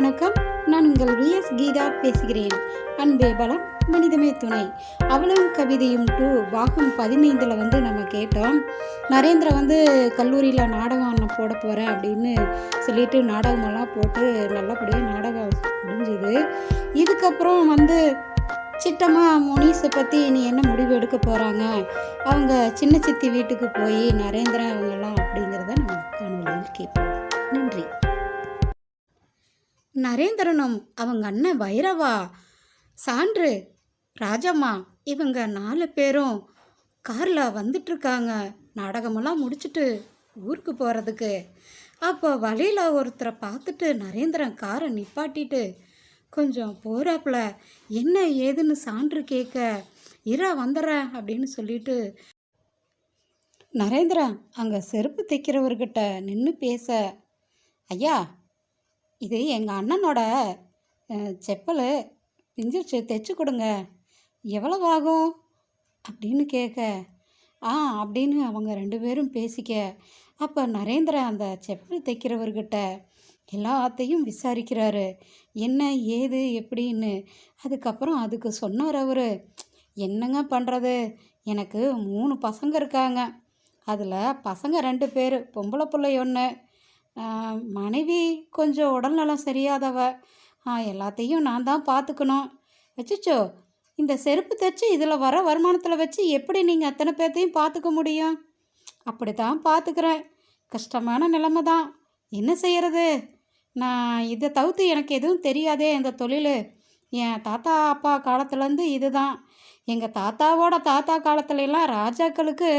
வணக்கம். நான் உங்கள் விஎஸ் கீதா பேசுகிறேன். அன்பே பலம் மனிதமே துணை. அவளும் கவிதையும் டூ பாகம் பதினைந்தில் வந்து நம்ம கேட்டோம். நரேந்திரா வந்து கல்லூரியில் நாடகம் நான் போட போகிறேன் அப்படின்னு சொல்லிட்டு நாடகமெல்லாம் போட்டு நல்லபடியாக நாடகம் முடிஞ்சுது. இதுக்கப்புறம் வந்து சிட்டம்மா முனீஸை பற்றி நீ என்ன முடிவு எடுக்க போகிறாங்க அவங்க சின்ன சித்தி வீட்டுக்கு போய் நரேந்திரா அவங்கெல்லாம் அப்படிங்கிறத நம்ம காணொலியில் கேட்போம். நன்றி. நரேந்திரனும் அவங்க அண்ணன் வைரவா சான்று ராஜம்மா இவங்க நாலு பேரும் காரில் வந்துட்டுருக்காங்க நாடகமெல்லாம் முடிச்சுட்டு ஊருக்கு போகிறதுக்கு அப்போ வழியில் ஒருத்தரை பார்த்துட்டு நரேந்திரன் காரை நிப்பாட்டிட்டு கொஞ்சம் போகிறாப்புல என்ன ஏதுன்னு சான்று கேட்க இரா வந்துடுறேன் அப்படின்னு சொல்லிட்டு நரேந்திரன் அங்கே செருப்பு தைக்கிறவர்கிட்ட நின்று பேச ஐயா இது எங்கள் அண்ணனோட செப்பல். பிஞ்சிருச்சு தைச்சி கொடுங்க. எவ்வளவு ஆகும்? அப்படின்னு கேட்க ஆ அப்படின்னு அவங்க ரெண்டு பேரும் பேசிக்க அப்போ நரேந்திர அந்த செப்பல் தைக்கிறவர்கிட்ட எல்லாத்தையும் விசாரிக்கிறாரு. என்ன ஏது எப்படின்னு. அதுக்கப்புறம் அதுக்கு சொன்னார் அவர் என்னங்க பண்ணுறது எனக்கு மூணு பசங்க இருக்காங்க. அதில் பசங்க ரெண்டு பேர் பொம்பளை பிள்ளை ஒன்று மனைவி கொஞ்சம் உடல்நலம் சரியாதவ. எல்லாத்தையும் நான் தான் பார்த்துக்கணும் வச்சுச்சோ இந்த செருப்பு தைச்சு இதில் வர வருமானத்தில் வச்சு எப்படி நீங்கள் அத்தனை பேர்த்தையும் பார்த்துக்க முடியும்? அப்படி தான் பார்த்துக்கிறேன் கஷ்டமான நிலைமை தான். என்ன செய்கிறது நான் இதை தவிர்த்து எனக்கு எதுவும் தெரியாதே இந்த தொழில். என் தாத்தா அப்பா காலத்துலேருந்து இதுதான். எங்கள் தாத்தாவோட தாத்தா காலத்துலலாம் ராஜாக்களுக்கு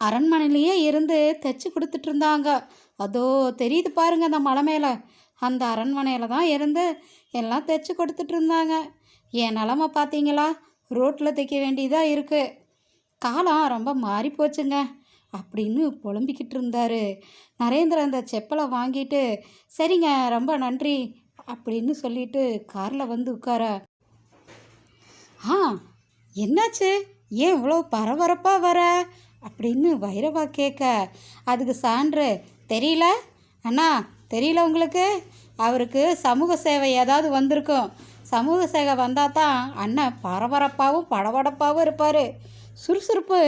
அரண்மனையிலேயே இருந்து தைச்சி கொடுத்துட்ருந்தாங்க அதோ தெரியுது பாருங்க அந்த மலை மேலே. அந்த அரண்மனையில் தான் இருந்து எல்லாம் தைச்சி கொடுத்துட்டு இருந்தாங்க. என் நிலமை பார்த்தீங்களா? ரோட்டில் தைக்க வேண்டியதாக இருக்குது காலம் ரொம்ப மாறி போச்சுங்க. அப்படின்னு புலம்பிக்கிட்டு இருந்தாரு. நரேந்திரன் அந்த செப்பலை வாங்கிட்டு சரிங்க ரொம்ப நன்றி அப்படின்னு சொல்லிட்டு காரில் வந்து உட்கார. ஆ என்னாச்சு? ஏன் இவ்வளோ பரபரப்பாக வர? அப்படின்னு வைரவா கேட்க. அதுக்கு சான்று தெரியல? அண்ணா தெரியல உங்களுக்கு? அவருக்கு சமூக சேவை ஏதாவது வந்திருக்கும். சமூக சேவை வந்தால் தான் அண்ணன் பரபரப்பாகவும் படபடப்பாகவும் இருப்பார். சுறுசுறுப்பு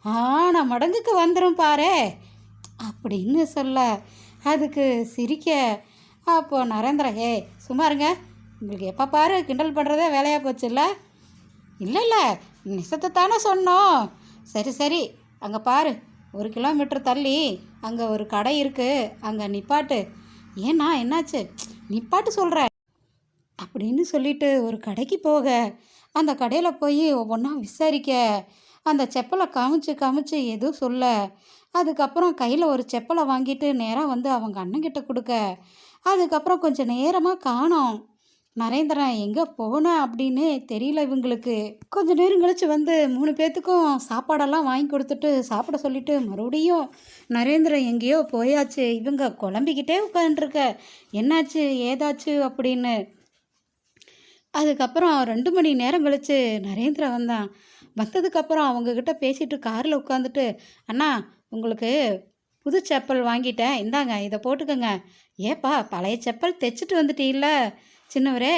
ஆன மடங்குக்கு வந்துடும் பாரு. அப்படின்னு சொல்ல அதுக்கு சிரிக்க அப்போ நரேந்திர ஹே சும்மா இருங்க. உங்களுக்கு எப்போ பாரு கிண்டல் பண்ணுறதே வேலையாக போச்சுல்ல? இல்லை இல்லை. நிசத்தை தானே சொன்னோம். சரி சரி. அங்கே பாரு. ஒரு கிலோமீட்டர் தள்ளி அங்கே ஒரு கடை இருக்குது அங்கே நிப்பாட்டு. ஏண்ணா என்னாச்சு? நிப்பாட்டு சொல்கிற அப்படின்னு சொல்லிட்டு ஒரு கடைக்கு போக அந்த கடையில் போய் ஒவ்வொன்றா விசாரிக்க அந்த செப்பலை காமிச்சு காமிச்சு எதுவும் சொல்ல அதுக்கப்புறம் கையில் ஒரு செப்பலை வாங்கிட்டு நேராக வந்து அவங்க அண்ணன்கிட்ட கொடுக்க அதுக்கப்புறம் கொஞ்சம் நேரமாக காணோம். நரேந்திரன் எங்கே போனேன் அப்படின்னு தெரியல இவங்களுக்கு. கொஞ்ச நேரம் கழிச்சு வந்து மூணு பேர்த்துக்கும் சாப்பாடெல்லாம் வாங்கி கொடுத்துட்டு சாப்பிட சொல்லிட்டு மறுபடியும் நரேந்திரன் எங்கேயோ போயாச்சு. இவங்க குழம்பிக்கிட்டே உட்காந்துருக்க என்னாச்சு? ஏதாச்சு? அப்படின்னு. அதுக்கப்புறம் ரெண்டு மணி நேரம் கழிச்சு நரேந்திரன் வந்தான். வந்ததுக்கப்புறம் அவங்கக்கிட்ட பேசிட்டு காரில் உட்காந்துட்டு அண்ணா உங்களுக்கு புது செப்பல் வாங்கிட்டேன். இந்தாங்க இதை போட்டுக்கோங்க. ஏப்பா பழைய செப்பல் தைச்சிட்டு வந்துட்டீல்ல. சின்னவரே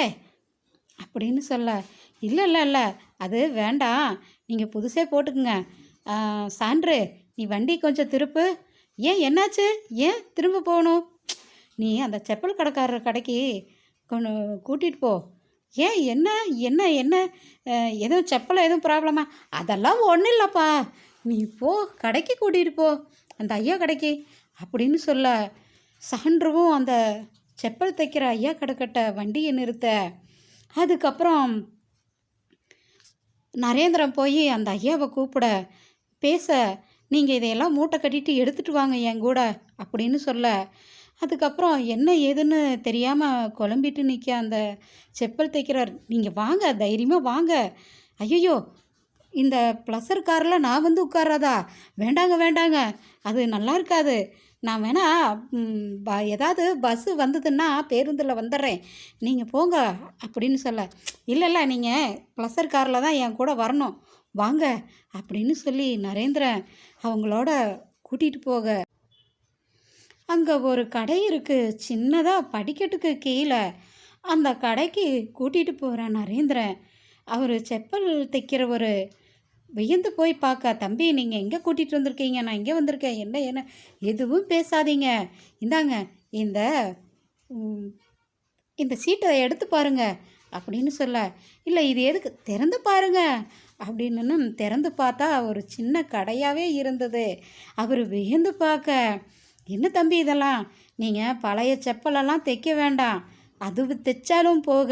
அப்படின்னு சொல்ல இல்லை இல்லை இல்லை அது வேண்டாம். நீங்கள் புதுசே போட்டுக்குங்க. சான்று நீ வண்டி கொஞ்சம் திருப்பு. ஏன் என்னாச்சு? ஏன் திரும்ப போகணும்? நீ அந்த செப்பல் கடைக்காரர் கடைக்கு கொண்டு கூட்டிகிட்டு போ. ஏன் என்ன என்ன என்ன? எதுவும் செப்பலை எதுவும் ப்ராப்ளமா? அதெல்லாம் ஒன்றும் இல்லைப்பா. நீ போ கடைக்கு கூட்டிகிட்டு போ. அந்த ஐயா கடைக்கு அப்படின்னு சொல்ல சான்றுவும் அந்த செப்பல் தைக்கிற ஐயா கடைக்கிட்ட வண்டியை நிறுத்த. அதுக்கப்புறம் நரேந்திரன் போய் அந்த ஐயாவை கூப்பிட பேச நீங்கள் இதையெல்லாம் மூட்டை கட்டிட்டு எடுத்துகிட்டு வாங்க என் கூட அப்படின்னு சொல்ல. அதுக்கப்புறம் என்ன ஏதுன்னு தெரியாமல் குழம்பிட்டு நிற்க அந்த செப்பல் தைக்கிறார் நீங்கள் வாங்க தைரியமாக வாங்க. ஐயோ இந்த ப்ளஸர் காரில் நான் வந்து உட்கார்றதா? வேண்டாங்க வேண்டாங்க. அது நல்லா இருக்காது. நான் வேணா ப- ஏதாவது பஸ்ஸு வந்ததுன்னா பேருந்தில் வந்துடுறேன் நீங்கள் போங்க அப்படின்னு சொல்ல. இல்லை இல்லை நீங்கள் ப்ளஸர் காரில் தான் என் கூட வரணும். வாங்க அப்படின்னு சொல்லி நரேந்திரன் அவங்களோட கூட்டிகிட்டு போக. அங்கே ஒரு கடை இருக்குது சின்னதாக படிக்கட்டுக்கு கீழே. அந்த கடைக்கு கூட்டிகிட்டு போகிற நரேந்திரன் அவர் செப்பல் தைக்கிற ஒரு வியந்து போய் பார்க்க தம்பி நீங்கள் எங்கே கூட்டிகிட்டு வந்திருக்கீங்க? நான் இங்கே வந்திருக்கேன். என்ன என்ன? எதுவும் பேசாதீங்க. இந்தாங்க இந்த இந்த சீட்டை எடுத்து பாருங்க. அப்படின்னு சொல்ல இல்லை இது எதுக்கு? திறந்து பாருங்க. அப்படின்னு திறந்து பார்த்தா ஒரு சின்ன கடையாகவே இருந்தது. அவர் வியந்து பார்க்க என்ன தம்பி இதெல்லாம்? நீங்கள் பழைய செப்பலெல்லாம் தைக்க வேண்டாம். அது தைச்சாலும் போக.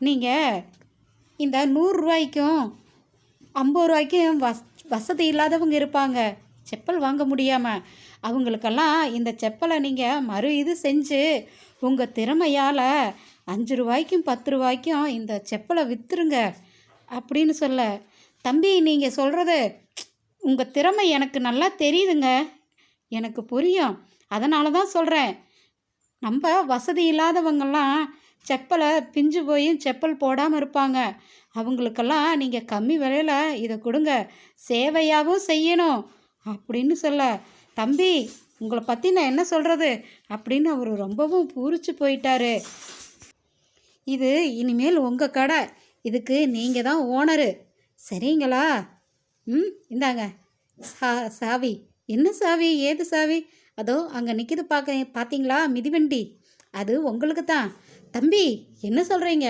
நீங்கள் இந்த நூறுரூவாய்க்கும் ஐம்பது ரூபாய்க்கும் வஸ் வசதி இல்லாதவங்க இருப்பாங்க. செப்பல் வாங்க முடியாமல் அவங்களுக்கெல்லாம் இந்த செப்பலை நீங்கள் மறு இது செஞ்சு உங்கள் திறமையால் அஞ்சு ரூபாய்க்கும் பத்து ரூபாய்க்கும் இந்த செப்பலை விற்றுருங்க அப்படின்னு சொல்ல. தம்பி நீங்கள் சொல்கிறது உங்கள் திறமை எனக்கு நல்லா தெரியுதுங்க. எனக்கு புரியும். அதனால தான் சொல்கிறேன் நம்ம வசதி இல்லாதவங்கெல்லாம் செப்பலை பிஞ்சு போய் செப்பல் போடாமல் இருப்பாங்க. அவங்களுக்கெல்லாம் நீங்கள் கம்மி விலையில் இதை கொடுங்க. சேவையாகவும் செய்யணும். அப்படின்னு சொல்ல தம்பி உங்களை பற்றி நான் என்ன சொல்கிறது அப்படின்னு அவர் ரொம்பவும் பூரிச்சு போயிட்டாரு. இது இனிமேல் உங்கள் கடை. இதுக்கு நீங்கள் தான் ஓனரு. சரிங்களா? ம் இந்தாங்க. சா சாவி. என்ன சாவி? ஏது சாவி? அதோ அங்கே நிற்கிது பார்க்க பார்த்தீங்களா மிதிவண்டி. அது உங்களுக்கு தான். தம்பி என்ன சொல்கிறீங்க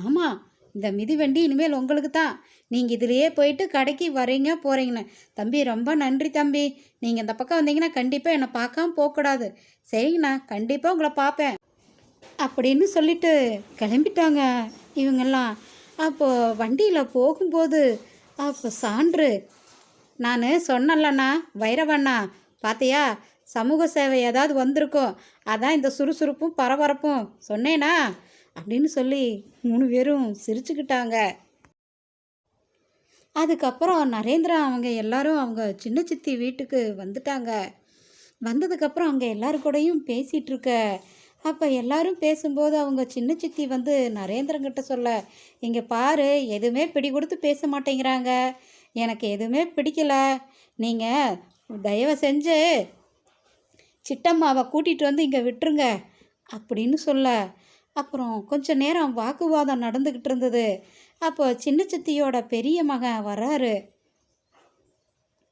ஆமாம் இந்த மிதிவண்டி இனிமேல் உங்களுக்கு தான். நீங்கள் இதிலேயே போயிட்டு கடைக்கு வரீங்க போகிறீங்கன்னு தம்பி ரொம்ப நன்றி தம்பி. நீங்கள் இந்த பக்கம் வந்தீங்கன்னா கண்டிப்பாக என்னை பார்க்காம போகக்கூடாது. சரிங்கண்ணா கண்டிப்பாக உங்களை பார்ப்பேன். அப்படின்னு சொல்லிட்டு கிளம்பிட்டாங்க இவங்கெல்லாம். அப்போது வண்டியில் போகும்போது அப்போ சான்று. நான் சொன்னல்லண்ணா வைரவண்ணா பார்த்தியா சமூக சேவை ஏதாவது வந்திருக்கும் அதான் இந்த சுறுசுறுப்பும் பரபரப்பும். சொன்னேனா? அப்படின்னு சொல்லி மூணு பேரும் சிரிச்சுக்கிட்டாங்க. அதுக்கப்புறம் நரேந்திரா அவங்க எல்லாரும் அவங்க சின்ன சித்தி வீட்டுக்கு வந்துட்டாங்க. வந்ததுக்கப்புறம் அவங்க எல்லாரு கூடயும் பேசிகிட்ருக்க அப்போ எல்லாரும் பேசும்போது அவங்க சின்ன சித்தி வந்து நரேந்திரங்கிட்ட சொல்ல இங்கே பாரு எதுவுமே பிடி கொடுத்து பேச மாட்டேங்கிறாங்க. எனக்கு எதுவுமே பிடிக்கல. நீங்கள் தயவு செஞ்சு சிட்டம்மாவை கூட்டிகிட்டு வந்து இங்கே விட்டுருங்க அப்படின்னு சொல்ல. அப்புறம் கொஞ்ச நேரம் வாக்குவாதம் நடந்துக்கிட்டு இருந்தது. அப்போ சின்ன சித்தியோட பெரிய மகன் வராரு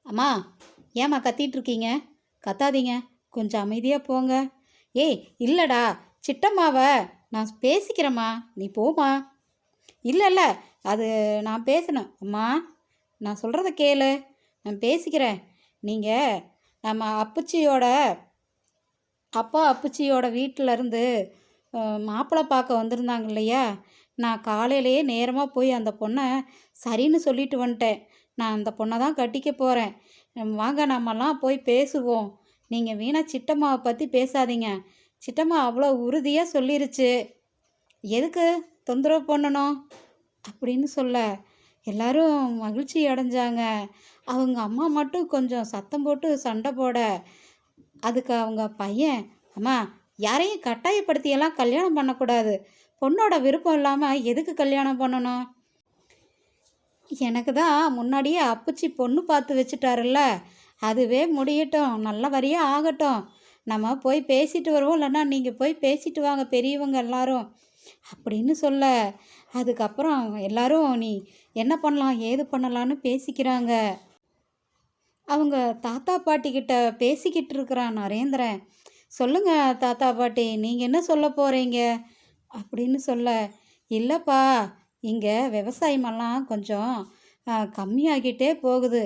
அம்மா ஏம்மா கத்திட்டு இருக்கீங்க? கத்தாதீங்க. கொஞ்சம் அமைதியாக போங்க. ஏய் இல்லைடா. சிட்டம்மாவை நான் பேசிக்கிறேம்மா. நீ போம்மா. இல்லை இல்லை. அது நான் பேசணும். அம்மா நான் சொல்கிறத கேளு. நான் பேசிக்கிறேன். நீங்கள் நம்ம அப்புச்சியோட அப்பா அப்பச்சியோட வீட்டில் இருந்து மாப்பிள்ளை பார்க்க வந்திருந்தாங்க இல்லையா? நான் காலையிலேயே நேரமாக போய் அந்த பொண்ணை சரின்னு சொல்லிட்டு வந்துட்டேன். நான் அந்த பொண்ணை தான் கட்டிக்க போகிறேன் வாங்க நம்மலாம் போய் பேசுவோம். நீங்கள் வீணா சிட்டம்மாவை பற்றி பேசாதீங்க. சிட்டம்மா அவ்வளோ உறுதியாக சொல்லிருச்சு. எதுக்கு? தொந்தரவு பண்ணணும்? அப்படின்னு சொல்ல. எல்லாரும் மகிழ்ச்சி அடைஞ்சாங்க. அவங்க அம்மா மட்டும் கொஞ்சம் சத்தம் போட்டு சண்டை போட அதுக்கு அவங்க பையன் அம்மா யாரையும் கட்டாயப்படுத்தியெல்லாம் கல்யாணம் பண்ணக்கூடாது. பொண்ணோட விருப்பம் இல்லாமல் எதுக்கு கல்யாணம் பண்ணணும்? எனக்கு தான் முன்னாடியே அப்பச்சி பொண்ணு பார்த்து வச்சுட்டாருல்ல. அதுவே முடியட்டும். நல்ல வரியாக ஆகட்டும். நம்ம போய் பேசிட்டு வருவோம். இல்லைன்னா நீங்கள் போய் பேசிட்டு வாங்க பெரியவங்க எல்லாரும். அப்படின்னு சொல்ல. அதுக்கப்புறம் எல்லாரும் நீ என்ன பண்ணலாம்? ஏது பண்ணலான்னு பேசிக்கிறாங்க. அவங்க தாத்தா பாட்டி கிட்ட பேசிக்கிட்டு இருக்கிறான் நரேந்திரன். சொல்லுங்க தாத்தா பாட்டி நீங்கள் என்ன சொல்ல போகிறீங்க அப்படின்னு சொல்ல இல்லைப்பா இங்கே விவசாயமெல்லாம் கொஞ்சம் கம்மியாகிட்டே போகுது.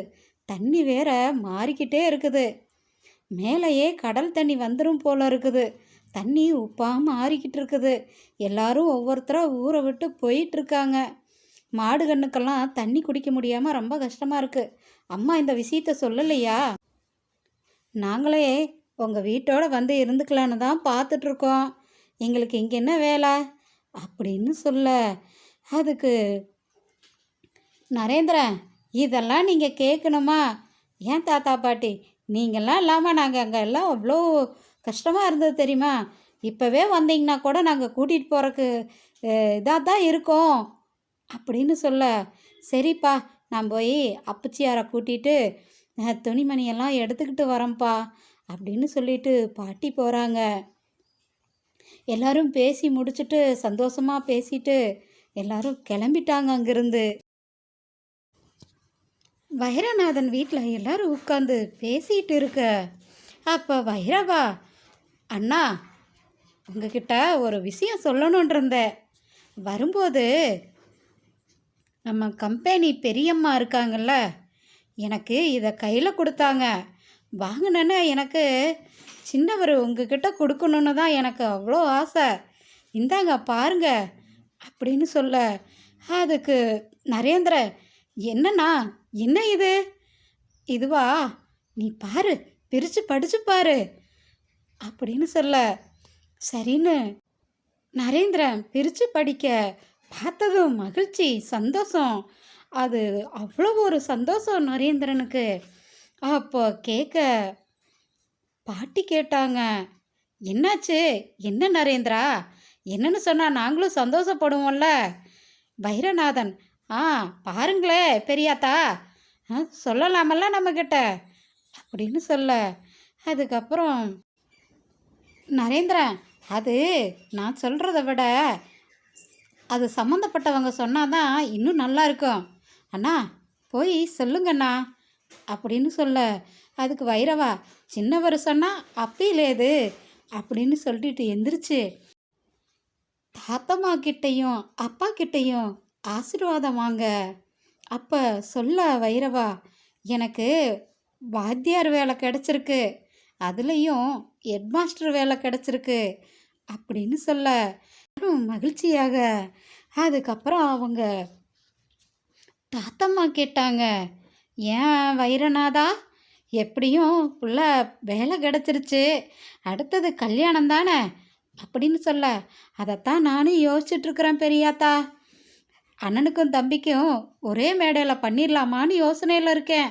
தண்ணி வேற மாறிக்கிட்டே இருக்குது. மேலேயே கடல் தண்ணி வந்துடும் போல இருக்குது. தண்ணி உப்பாக மாறிக்கிட்டு இருக்குது. எல்லாரும் ஒவ்வொருத்தராக ஊரை விட்டு போயிட்டு இருக்காங்க. மாடு கண்ணுக்கெல்லாம் தண்ணி குடிக்க முடியாமல் ரொம்ப கஷ்டமாக இருக்குது அம்மா இந்த விஷயத்த சொல்லலையா? நாங்களே உங்கள் வீட்டோட வந்து இருந்துக்கலான்னு தான் பார்த்துட்ருக்கோம் எங்களுக்கு இங்கே என்ன வேலை? அப்படின்னு சொல்ல. அதுக்கு நரேந்திரன் இதெல்லாம் நீங்கள் கேட்கணுமா? ஏன் தாத்தா பாட்டி? நீங்கள்லாம் இல்லாமல் நாங்கள் அங்கே எல்லாம் அவ்வளோ கஷ்டமாக இருந்தது தெரியுமா? இப்போவே வந்தீங்கன்னா கூட நாங்கள் கூட்டிகிட்டு போகிறக்கு இதாக தான் இருக்கோம். அப்படின்னு சொல்ல சரிப்பா நான் போய் அப்பச்சியாரை கூட்டிகிட்டு துணிமணியெல்லாம் எடுத்துக்கிட்டு வரேன்ப்பா அப்படின்னு சொல்லிட்டு பாட்டி போகிறாங்க எல்லாரும் பேசி முடிச்சுட்டு சந்தோஷமாக பேசிட்டு எல்லாரும் கிளம்பிட்டாங்க அங்கேருந்து. வைரநாதன் வீட்டில் எல்லாரும் உட்காந்து பேசிட்டு இருக்க அப்போ வைரவா அண்ணா உங்ககிட்ட ஒரு விஷயம் சொல்லணுன்றிருந்தேன் வரும்போது நம்ம கம்பெனி பெரியம்மா இருக்காங்கல்ல எனக்கு இதை கையில் கொடுத்தாங்க. வாங்கினேன்னு எனக்கு சின்னவர் உங்ககிட்ட கொடுக்கணுன்னு தான் எனக்கு அவ்வளோ ஆசை. இந்தாங்க பாருங்க அப்படின்னு சொல்ல அதுக்கு நரேந்திர என்னண்ணா என்ன இது? இதுவா? நீ பாரு பிரித்து படிச்சு பாரு அப்படின்னு சொல்ல சரின்னு நரேந்திரன் பிரித்து படிக்க பார்த்ததும் மகிழ்ச்சி சந்தோஷம். அது அவ்வளோ ஒரு சந்தோஷம் நரேந்திரனுக்கு. அப்போ கேட்க பாட்டி கேட்டாங்க என்னாச்சு? என்ன நரேந்திரா? என்னன்னு சொன்னால் நாங்களும் சந்தோஷப்படுவோம்ல? வைரநாதன். ஆ பாருங்களே பெரியாத்தா. ஆ சொல்லலாமல்ல நம்மக்கிட்ட அப்படின்னு சொல்ல. அதுக்கப்புறம் நரேந்திரன் அது நான் சொல்கிறத விட அது சம்மந்தப்பட்டவங்க சொன்னாதான் இன்னும் நல்லா இருக்கும். அண்ணா போய் சொல்லுங்கண்ணா. அப்படின்னு சொல்ல அதுக்கு வைரவா சின்னவர் சொன்னால் அப்பையிலேது அப்படின்னு சொல்லிட்டு எந்திரிச்சு தாத்தம்மா கிட்டேயும் அப்பா கிட்டேயும் ஆசீர்வாதம் வாங்க. அப்போ சொல்ல வைரவா எனக்கு வாத்தியார் வேலை கிடச்சிருக்கு. அதுலேயும் ஹெட்மாஸ்டர் வேலை கிடச்சிருக்கு. அப்படின்னு சொல்ல எல்லாரும் மகிழ்ச்சியாக. அதுக்கப்புறம் அவங்க தாத்தம்மா கேட்டாங்க ஏன் வைரநாதா எப்படியும் புள்ள வேலை கிடச்சிருச்சு. அடுத்தது கல்யாணம் தானே? அப்படின்னு சொல்ல அதைத்தான் நானும் யோசிச்சுட்ருக்குறேன் பெரியாத்தா. அண்ணனுக்கும் தம்பிக்கும் ஒரே மேடையில் பண்ணிடலாமான்னு யோசனையில் இருக்கேன்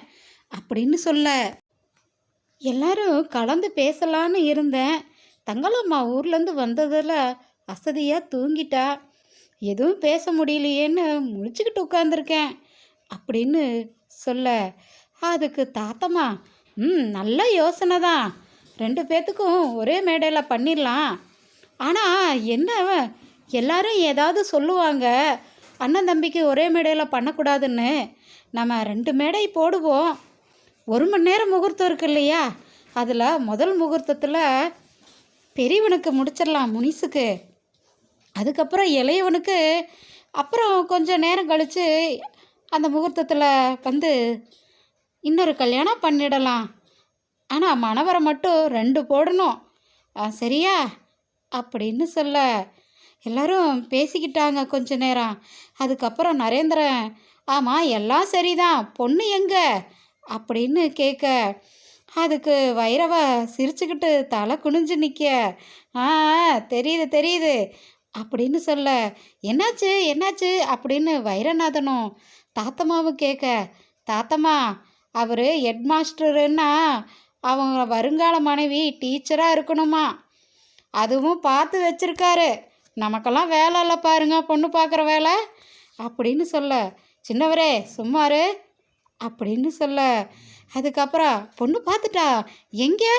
அப்படின்னு சொல்ல. எல்லாரும் கலந்து பேசலான்னு இருந்தேன். தங்களம்மா ஊர்லேருந்து வந்ததில் அசதியாக தூங்கிட்டா எதுவும் பேச முடியலையேன்னு முழிச்சுக்கிட்டு உட்காந்துருக்கேன் அப்படின்னு சொல்ல அதுக்கு தாத்தம்மா ம் நல்ல யோசனை தான். ரெண்டு பேர்த்துக்கும் ஒரே மேடையில் பண்ணிடலாம். ஆனால் என்ன எல்லாரும் ஏதாவது சொல்லுவாங்க அண்ணன் தம்பிக்கு ஒரே மேடையில் பண்ணக்கூடாதுன்னு. நம்ம ரெண்டு மேடை போடுவோம். ஒரு மணி நேரம் முகூர்த்தம் இருக்கு இல்லையா? அதில் முதல் முகூர்த்தத்தில் பெரியவனுக்கு முடிச்சிடலாம் முனிசுக்கு. அதுக்கப்புறம் இளையவனுக்கு அப்புறம் கொஞ்சம் நேரம் கழித்து அந்த முகூர்த்தத்தில் வந்து இன்னொரு கல்யாணம் பண்ணிடலாம். ஆனால் மணவரை மட்டும் ரெண்டு போடணும். ஆ, சரியா? அப்படின்னு சொல்ல. எல்லாரும் பேசிக்கிட்டாங்க கொஞ்ச நேரம். அதுக்கப்புறம் நரேந்திரன் ஆமாம் எல்லாம் சரிதான். பொண்ணு எங்கே? அப்படின்னு கேட்க. அதுக்கு வைரவ சிரிச்சுக்கிட்டு தலை குனிஞ்சு நிற்க ஆ தெரியுது தெரியுது. அப்படின்னு சொல்ல என்னாச்சு என்னாச்சு? அப்படின்னு வைரநாதனும் தாத்தம்மாவும் கேட்க தாத்தம்மா அவர் ஹெட்மாஸ்டருன்னா அவங்க வருங்கால மனைவி டீச்சராக இருக்கணுமா? அதுவும் பார்த்து வச்சிருக்காரு. நமக்கெல்லாம் வேலை இல்லை பாருங்க பொண்ணு பார்க்குற வேலை. அப்படின்னு சொல்ல சின்னவரே சும்மாரு அப்படின்னு சொல்ல அதுக்கப்புறம் பொண்ணு பார்த்துட்டா எங்கே?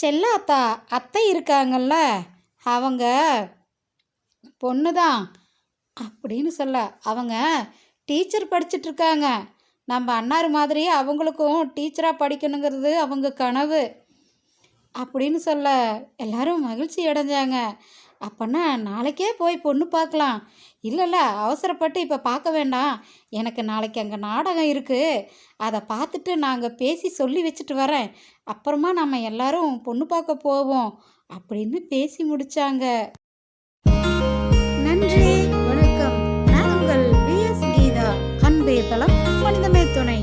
செல்லாத்தா அத்தை இருக்காங்கல்ல அவங்க பொண்ணு தான் அப்படின்னு சொல்ல. அவங்க டீச்சர் படிச்சிட்டு இருக்காங்க நம்ம அன்னார் மாதிரி அவங்களுக்கும் டீச்சராக படிக்கணுங்கிறது அவங்க கனவு அப்படின்னு சொல்ல. எல்லாரும் மகிழ்ச்சி அடைஞ்சாங்க. அப்போன்னா நாளைக்கே போய் பொண்ணு பார்க்கலாம். இல்லைல்ல அவசரப்பட்டு இப்போ பார்க்க வேண்டாம். எனக்கு நாளைக்கு அங்கே நாடகம் இருக்குது அதை பார்த்துட்டு நாங்கள் பேசி சொல்லி வச்சுட்டு வரேன். அப்புறமா நம்ம எல்லாரும் பொண்ணு பார்க்க போவோம் அப்படின்னு பேசி முடித்தாங்க நன்றி வணக்கம். நான் உங்கள் பி எஸ் கீதா அன்பே தளம் மனிதமே துணை.